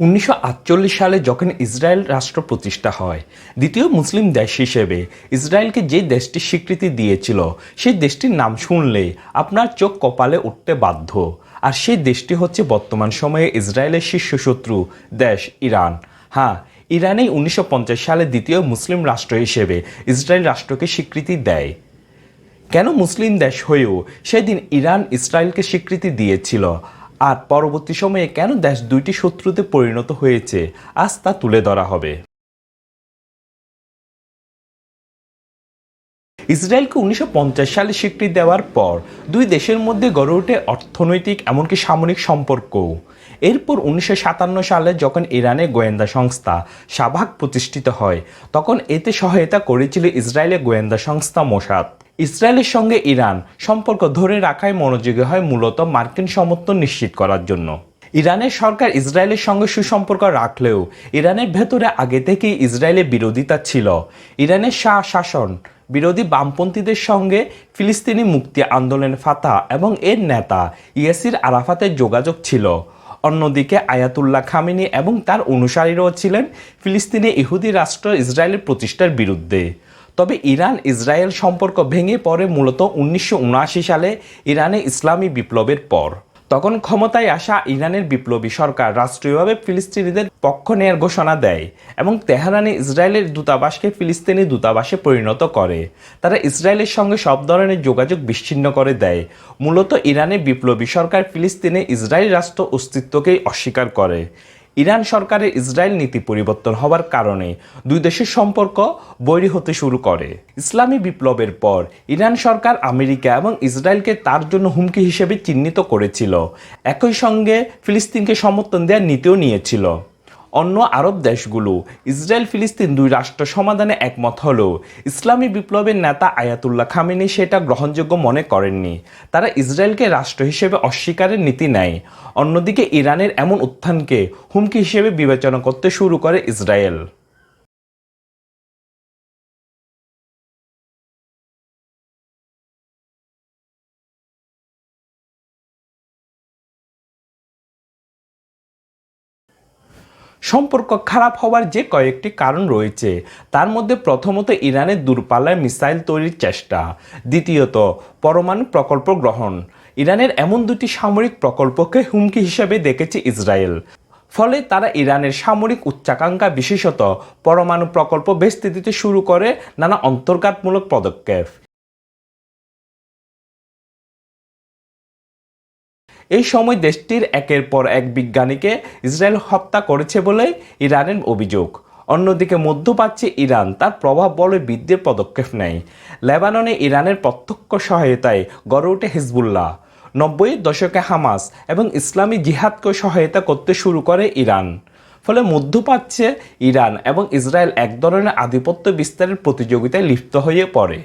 উনিশশো আটচল্লিশ সালে যখন ইসরায়েল রাষ্ট্র প্রতিষ্ঠা হয়, দ্বিতীয় মুসলিম দেশ হিসেবে ইসরায়েলকে যে দেশটির স্বীকৃতি দিয়েছিল, সেই দেশটির নাম শুনলে আপনার চোখ কপালে উঠতে বাধ্য। আর সেই দেশটি হচ্ছে বর্তমান সময়ে ইসরায়েলের শীর্ষ শত্রু দেশ ইরান। হ্যাঁ ইরানেই উনিশশো পঞ্চাশ সালে দ্বিতীয় মুসলিম রাষ্ট্র হিসেবে ইসরায়েল রাষ্ট্রকে স্বীকৃতি দেয়। কেন মুসলিম দেশ হয়েও সেদিন ইরান ইসরায়েলকে স্বীকৃতি দিয়েছিল? আর পরবর্তী সময়ে কেন দেশ দুইটি শত্রুতে পরিণত হয়েছে? আজ তা তুলে ধরা হবে। ইসরায়েলকে উনিশশো পঞ্চাশ সালে স্বীকৃতি দেওয়ার পর দুই দেশের মধ্যে গড়ে ওঠে অর্থনৈতিক, এমনকি সামরিক সম্পর্কও। এরপর উনিশশো সাতান্ন সালে যখন ইরানের গোয়েন্দা সংস্থা সাবাক প্রতিষ্ঠিত হয়, তখন এতে সহায়তা করেছিল ইসরায়েলের গোয়েন্দা সংস্থা মোসাদ। ইসরায়েলের সঙ্গে ইরান সম্পর্ক ধরে রাখায় মনোযোগী হয় মূলত মার্কিন সমর্থন নিশ্চিত করার জন্য। ইরানের সরকার ইসরায়েলের সঙ্গে সুসম্পর্ক রাখলেও ইরানের ভেতরে আগে থেকেই ইসরায়েলের বিরোধিতা ছিল। ইরানের শাহ শাসন বিরোধী বামপন্থীদের সঙ্গে ফিলিস্তিনি মুক্তি আন্দোলনের ফাতা এবং এর নেতা ইয়াসির আরাফাতের যোগাযোগ ছিল। অন্যদিকে আয়াতুল্লাহ খামিনি এবং তার অনুসারীরাও ছিলেন ফিলিস্তিনি ইহুদি রাষ্ট্র ইসরায়েলের প্রতিষ্ঠার বিরুদ্ধে। তবে ইরান ইসরায়েল সম্পর্ক ভেঙে পড়ে মূলত উনিশশো উনআশি সালে ইরানে ইসলামী বিপ্লবের পর। তখন ক্ষমতায় আসা ইরানের বিপ্লবী সরকার রাষ্ট্রীয়ভাবে ফিলিস্তিনিদের পক্ষ নেয়ার ঘোষণা দেয় এবং তেহরানে ইসরায়েলের দূতাবাসকে ফিলিস্তিনি দূতাবাসে পরিণত করে। তারা ইসরায়েলের সঙ্গে সব ধরনের যোগাযোগ বিচ্ছিন্ন করে দেয়। মূলত ইরানের বিপ্লবী সরকার ফিলিস্তিনে ইসরায়েল রাষ্ট্র অস্তিত্বকেই অস্বীকার করে। ইরান সরকারের ইসরায়েল নীতি পরিবর্তন হওয়ার কারণে দুই দেশের সম্পর্ক বৈরী হতে শুরু করে। ইসলামী বিপ্লবের পর ইরান সরকার আমেরিকা এবং ইসরায়েলকে তার জন্য হুমকি হিসেবে চিহ্নিত করেছিল। একই সঙ্গে ফিলিস্তিনকে সমর্থন দেওয়ার নীতিও নিয়েছিল। অন্য আরব দেশগুলো ইসরায়েল ফিলিস্তিন দুই রাষ্ট্র সমাধানে একমত হলেও ইসলামী বিপ্লবের নেতা আয়াতুল্লাহ খামেনি সেটা গ্রহণযোগ্য মনে করেননি। তারা ইসরায়েলকে রাষ্ট্র হিসেবে অস্বীকারের নীতি নেয়। অন্যদিকে ইরানের এমন উত্থানকে হুমকি হিসেবে বিবেচনা করতে শুরু করে ইসরায়েল। সম্পর্ক খারাপ হওয়ার যে কয়েকটি কারণ রয়েছে, তার মধ্যে প্রথমত ইরানের দূরপাল্লায় মিসাইল তৈরির চেষ্টা, দ্বিতীয়ত পরমাণু প্রকল্প গ্রহণ। ইরানের এমন দুটি সামরিক প্রকল্পকে হুমকি হিসেবে দেখেছে ইসরায়েল। ফলে তারা ইরানের সামরিক উচ্চাকাঙ্ক্ষা বিশেষত পরমাণু প্রকল্প বেস্তে দিতে শুরু করে নানা অন্তর্ঘাতমূলক পদক্ষেপ। এই সময় দেশটির একের পর এক বিজ্ঞানীকে ইসরায়েল হত্যা করেছে বলে ইরানের অভিযোগ। অন্যদিকে মধ্যপ্রাচ্যে ইরান তার প্রভাব বলে বৃদ্ধির পদক্ষেপ নেয়। লেবাননে ইরানের প্রত্যক্ষ সহায়তায় গড়ে ওঠে হিজবুল্লাহ। নব্বইয়ের দশকে হামাস এবং ইসলামী জিহাদকে সহায়তা করতে শুরু করে ইরান। ফলে মধ্যপ্রাচ্যে ইরান এবং ইসরায়েল এক ধরনের আধিপত্য বিস্তারের প্রতিযোগিতায় লিপ্ত হয়ে পড়ে।